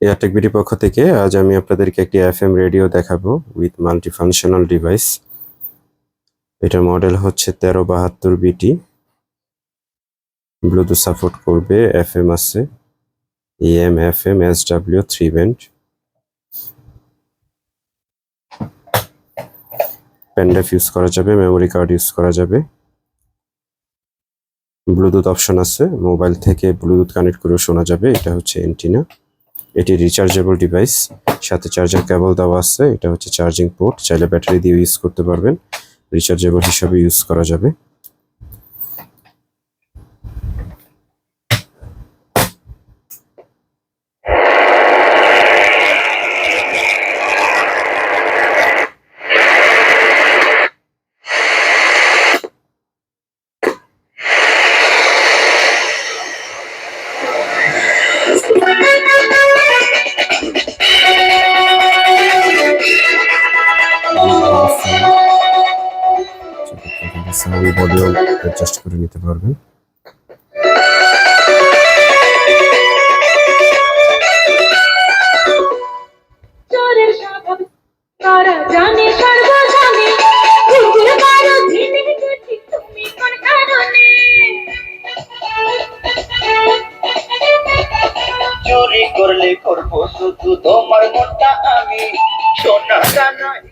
এয়ারটেক BD পক্ষ থেকে আজ আমি আপনাদেরকে একটি এফএম রেডিও দেখাবো উইথ মাল্টিফাংশনাল ডিভাইস। এটার মডেল হচ্ছে তেরো বাহাত্তর বিটি। ব্লুটুথ সাপোর্ট করবে, এফএম আছে। M F M S W three band. Pen drive use করা যাবে মেমোরি কার্ড ইউজ করা যাবে। ব্লুটুথ অপশন আছে মোবাইল থেকে ব্লুটুথ কানেক্ট করেও শোনা যাবে, এটা হচ্ছে এন্টিনা এটি রিচার্জেবল ডিভাইস সাথে চার্জার কেবল দেওয়া আছে, এটা হচ্ছে চার্জিং পোর্ট চাইলে ব্যাটারি দিয়ে ইউজ করতে পারবেন। রিচার্জেবল হিসাবে ইউজ করা যাবে। সাউন্ড ভলিউম অ্যাডজাস্ট করে নিতে পারবেন। চোরের স্বভাব তারা জানে সর্ব জানে ঘুরঘুর মারো জেনে গেছি তুমি কোন কারণে? চুরি করলে করব শুধু তোমার মনটা আমি। সোনাটা নয়